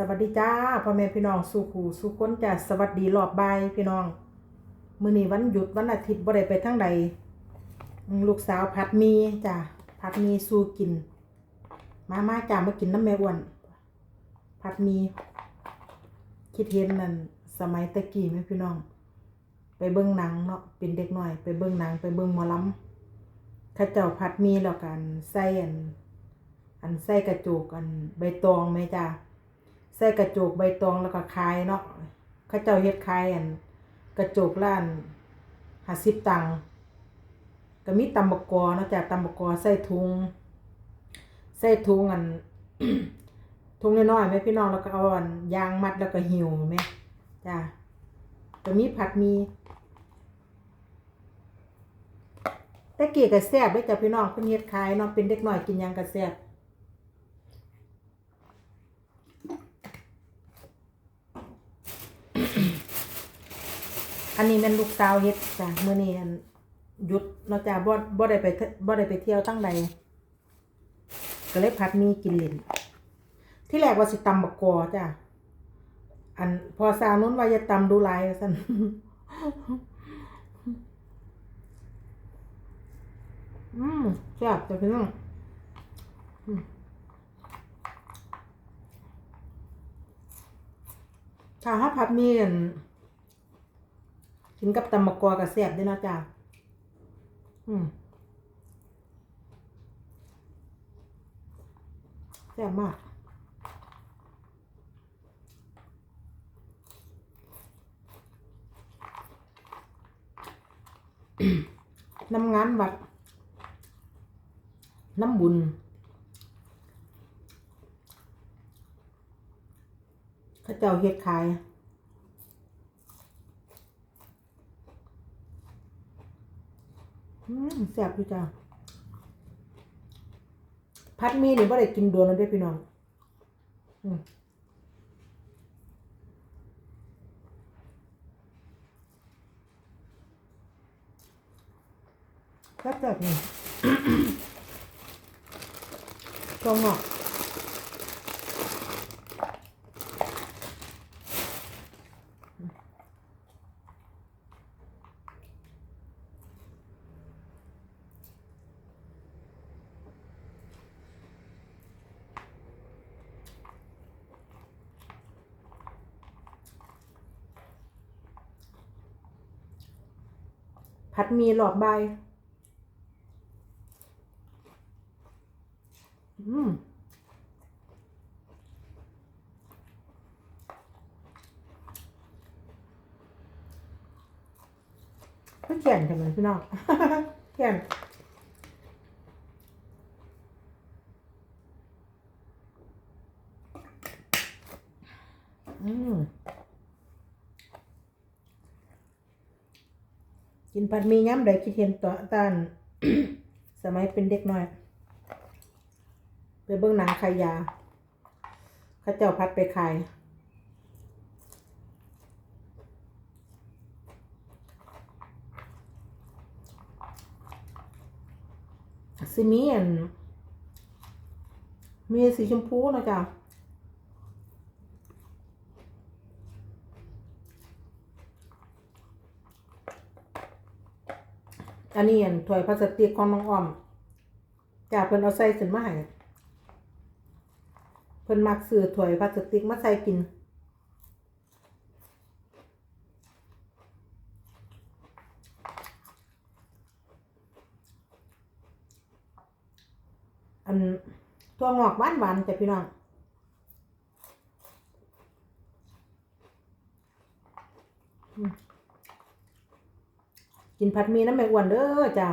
สวัสดีจ้าพ่อแม่พี่น้องสู่ขู่สู่คนจ้าสวัสดีรอบบ่ายพี่น้อง มื้อนี้วันหยุดวันอาทิตย์บ่ได้ไปทางใดลูกสาวผัดมีจ้าผัดมีสู่กิน มามาจ้ามากินน้ำแม่อ้วนผัดมี คิดเห็นนั่นสมัยตะกี้แม่พี่น้อง ไปเบิ่งหนังเนาะเป็นเด็กหน้อย ไปเบิ่งหนังไปเบิ่งมอลำเข้าเจ้าผัดมีแล้วกันใส่อัน อันใส่กระจุกอันใบตองไหมจ้า ใส่กระจกใบตองแล้วก็คายเนาะข้าเจ้าเฮ็ดคายอัน กระจกล้านหาสิบตังก็มีตำบกกอเนาะจ้าตำบกกอใส่ถุงใส่ถุงอันถุงน้อยๆไหมพี่น้องแล้วก็เอาอันยางมัดแล้วก็หิวไหมจ้าก็มีผัดมีแต่เกียก็แซ่บเด้จ้ะพี่น้องเพิ่นเฮ็ดขายเนาะเป็นเด็กน้อยกินยังก็แซ่บ อันนี้แม่นลูกสาวเฮ็ดจ้ะเมื้อนี้อันหยุดเนาจะบ่บ่ได้ไปบ่ได้ไปเที่ยวตั้งใดก็เลยพัดมีกินเล่นที่แรกว่าสิตำบักกอจ้ะอันพอสาวนู้นว่าอย่าตำดูหลายสั่นอืมแซ่บจ้ะพี่น้องอืม ถ้าเฮาพัดมีนกินกับตำมะกอกับแซ่บด้วยนาะจ้าอืมแซ่บมากน้ำงานวัด น้ำบุญ เจ้าเฮ็ดขายอืมแซ่บอยู่จ้าพัดมีนี่บ่ได้กินโดนแล้วเด้อพี่น้องอืมแซ่บแบบนี้ตัวงอก ผัดมีหลอดใบอืมก็แขียนทำไมพี่น้องแข่งนอืม กินผัดมีย้ำใดคิดเห็นต่อต้านสมัยเป็นเด็กน้อย ไปเบิ่งหนังขายยาข้าเจ้าพัดไปขายสิมีอันมีสีชมพูนะจ้ะ อันนี้อันถ้วยพลาสติกของน้องอ้อมจ้าเพิ่นเอาใส่ขึ้นมาให้เพิ่นมักซื้อถ้วยพลาสติกมาใส่กิน อันตัวงอกหวานหวานๆจ้ะพี่น้องอืม กินผัดหมีน้ำไม่อ้วนเด้อจ้า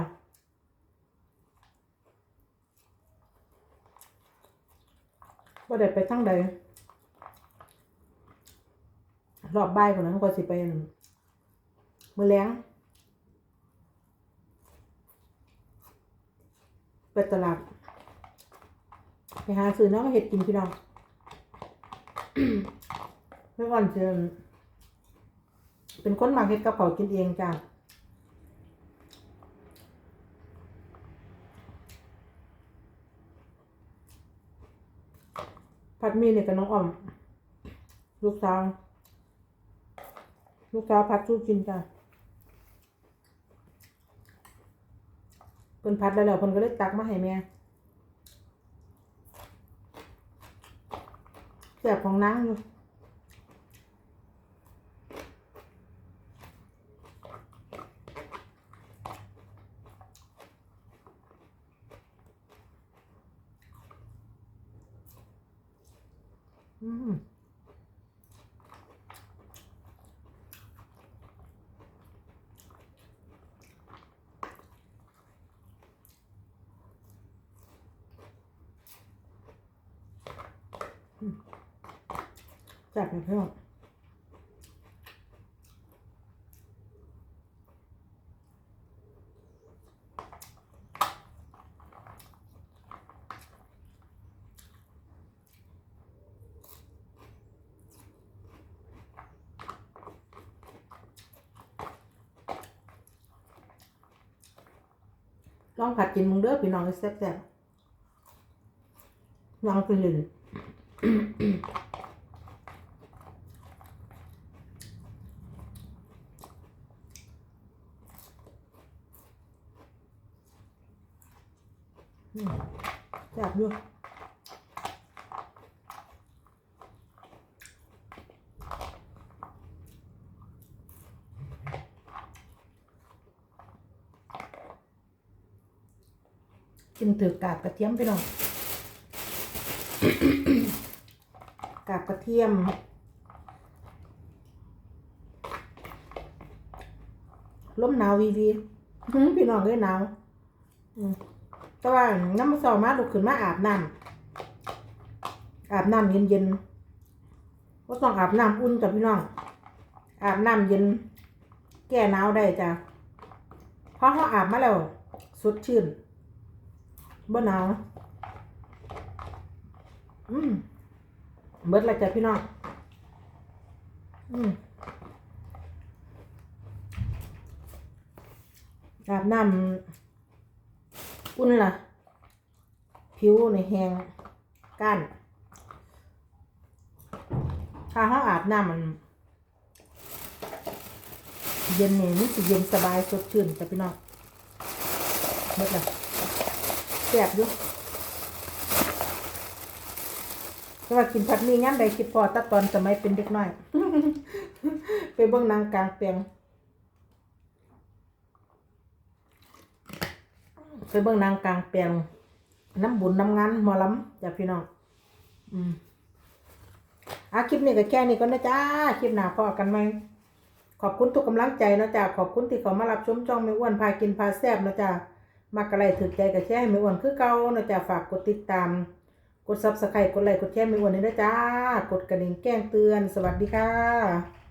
ว่าได้ไปทั้งใดรอบบ่ายคนนั้นก็สิไปอั่นมือแล้งไปตลาดไปหาซื้อน้ำมาเห็ดกินพี่น้องไม่ก่อนจะเป็นคนมักเห็ดกับเขากินเองจ้า ผัดมีเนี่ยกับน้องอ่อม ลูกสาว ลูกสาวพัดสู้กินจ้ะเพิ่นพัดแล้วแล้วเพิ่นก็เลยตักมาให้แม่แสบของนางอยู่ จับเลยเพื่อน ลองผัดกินมึงเด้อพี่น้องแซ่บๆลองกินเลยอืมแซ่บด้วย กินถือกาบกระเทียมไปหน่อยกาบกระเทียม ลมหนาววีวีพี่น้องเลยหนาวแต่ว่าน้ำมันสอมาลุกขึ้นมาอาบน้ำอาบน้ำเย็นๆก็ต้องอาบน้ำอุ่นกับพี่น้อง อาบน้ำเย็น แก้หนาวได้จ้ะเพราะเขาอาบมาแล้วสดชื่น บ่หนาวอืมเบิดแล้วจ้ะพี่น้องอืมอาบน้ำอุ่นล่ะ ผิวในแห้งก้านถ้าห้องอาบน้ำมัน เย็นเนี่ยมันสิเย็นสบายสดชื่นจ้ะพี่น้องเบิดละแซ่บอยู่แต่ว่ากินผัดหมีงั้นใดคิดพอตัดตอนสมัยเป็นเด็กน้อย ไปเบิ่งนางกลางแปลงไปเบิ่งนางกลางแปลงน้ำบุญน้ำงานหมอลำจ้ะพี่น้อง อืมอะคลิปนี้ก็แค่นี้ก็นะจ้า คลิปหน้าพอกันไหมขอบคุณทุกกำลังใจนะจ้าขอบคุณที่เขามารับชมจ้องไม่อ้วนพากินพาแซ่บนะจ้า มากระไรถือใจกับแช่ไม่อ้วนคือเก่านะจ้าฝากกดติดตาม กดซับสไครต์กดไลค์กดแชร์ไม่อ้วนนี่นะจ้ากดกระดิ่งแจ้งเตือน สวัสดีค่ะ